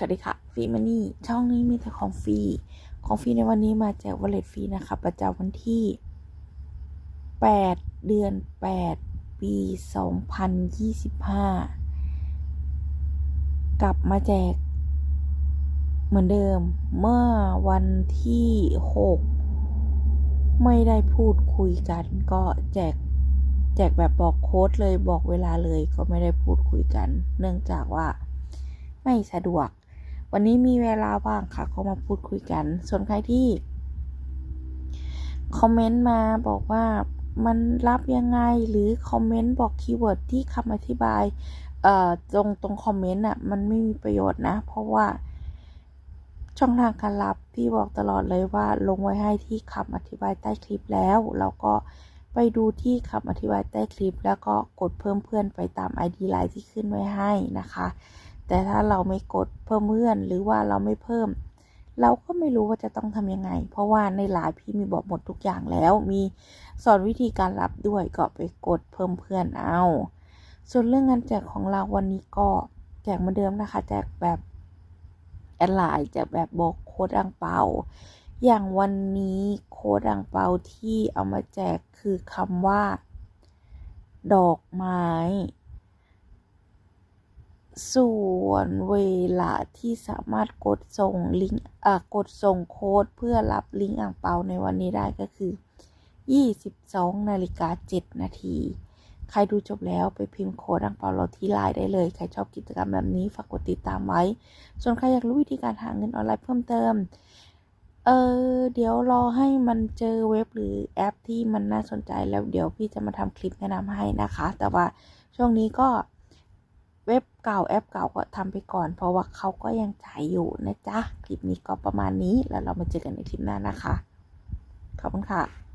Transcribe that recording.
สวัสดีค่ะฟรีมันนี่ช่องนี้มีแต่ของฟรีของฟรีในวันนี้มาแจกวอลเล็ตฟรีนะคะ ประจำวันที่ 8 เดือน 8 ปี 2025 กลับมาแจก เหมือนเดิม เมื่อวันที่ 6 ไม่ได้พูดคุยกัน ก็แจกแจกแบบบอกโค้ดเลยบอกเวลาเลยก็ไม่ได้พูดคุยกัน เนื่องจากว่าไม่สะดวก วันนี้มีเวลาว่างค่ะก็มาพูดคุยกัน ส่วนใครที่คอมเมนต์มาบอกว่ามันรับยังไงหรือคอมเมนต์บอกคีย์เวิร์ดที่คำอธิบายเอ่อตรงตรงคอมเมนต์อะมันไม่มีประโยชน์นะ เพราะว่า ช่องทางการรับพี่บอกตลอดเลยว่าลงไว้ให้ที่คำอธิบายใต้คลิปแล้วแล้วก็ไปดูที่คำอธิบายใต้คลิป แล้วก็กดเพิ่มเพื่อนไปตาม ID ไลน์ที่ขึ้นไว้ให้นะคะ แต่ถ้าเราไม่กดเพิ่มเพื่อนหรือว่าเราไม่เพิ่ม เราก็ไม่รู้ว่าจะต้องทำยังไง เพราะว่าในไลน์พี่มีบอกหมดทุกอย่างแล้ว มีสอนวิธีการรับด้วยก็ไปกดเพิ่มเพื่อนเอา ส่วนเรื่องงานแจกของเราวันนี้ก็แจกเหมือนเดิมนะคะ แจกแบบแอดไลน์แจกแบบบอกโค้ดอังเปาอย่างวันนี้โค้ดอังเปาที่เอามาแจกคือคำว่า ดอกไม้ ส่วนเวลาที่สามารถกดส่งลิงก์กดส่งโค้ดเพื่อรับลิงก์อ่างเปาในวันนี้ได้ก็คือ 22นาฬิกา7นาที ใครดูจบแล้วไปพิมพ์โค้ดอ่างเปาเราที่ไลน์ได้เลย ใครชอบกิจกรรมแบบนี้ฝากกดติดตามไว้ ส่วนใครอยากรู้วิธีการหาเงินออนไลน์เพิ่มเติม เออเดี๋ยวรอให้มันเจอเว็บหรือแอปที่มันน่าสนใจแล้วเดี๋ยวพี่จะมาทำคลิปแนะนำให้นะคะ แต่ว่าช่วงนี้ก็ เว็บเก่าแอปเก่าก็ทำไปก่อน เพราะว่าเขาก็ยังจ่ายอยู่นะจ๊ะ คลิปนี้ก็ประมาณนี้แล้วเรามาเจอกันในคลิปหน้านะคะ ขอบคุณค่ะ